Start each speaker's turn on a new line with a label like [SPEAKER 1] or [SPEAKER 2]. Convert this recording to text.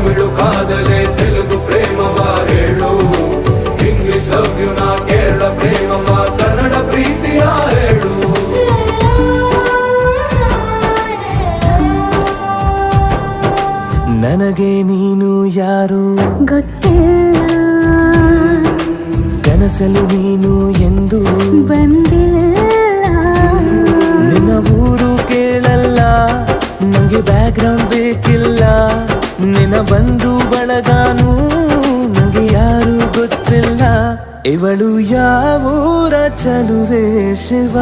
[SPEAKER 1] ತಮಿಳು ಕಾದಲೆ ತೆಲುಗು ಪ್ರೇಮ ಬಾರೇಳು ಇಂಗ್ಲಿಷ್ ಲವ್ ಯು ನಾ ಕೇರಳ ಪ್ರೇಮ ಕನ್ನಡ ಪ್ರೀತಿ ಹೇಳು.
[SPEAKER 2] ನನಗೆ ನೀನು ಯಾರು?
[SPEAKER 3] ಗೊತ್ತಿಲ್ಲ.
[SPEAKER 2] ಕನಸಲು ನೀನು ಎಂದು?
[SPEAKER 3] ಬಂದಿಲ್ಲ.
[SPEAKER 2] ನಿನ್ನ ಊರು ಕೇಳಲ್ಲ ನನಗೆ ಬ್ಯಾಕ್ಗ್ರೌಂಡ್ ಬೇಕಿಲ್ಲ. ನಿನ್ನ ಬಂದು ಬಳಗಾನು ನನಗೆ ಯಾರು ಗೊತ್ತಿಲ್ಲ. ಇವಳು ಯಾವೂರ ಚಲುವೆ ಶಿವ?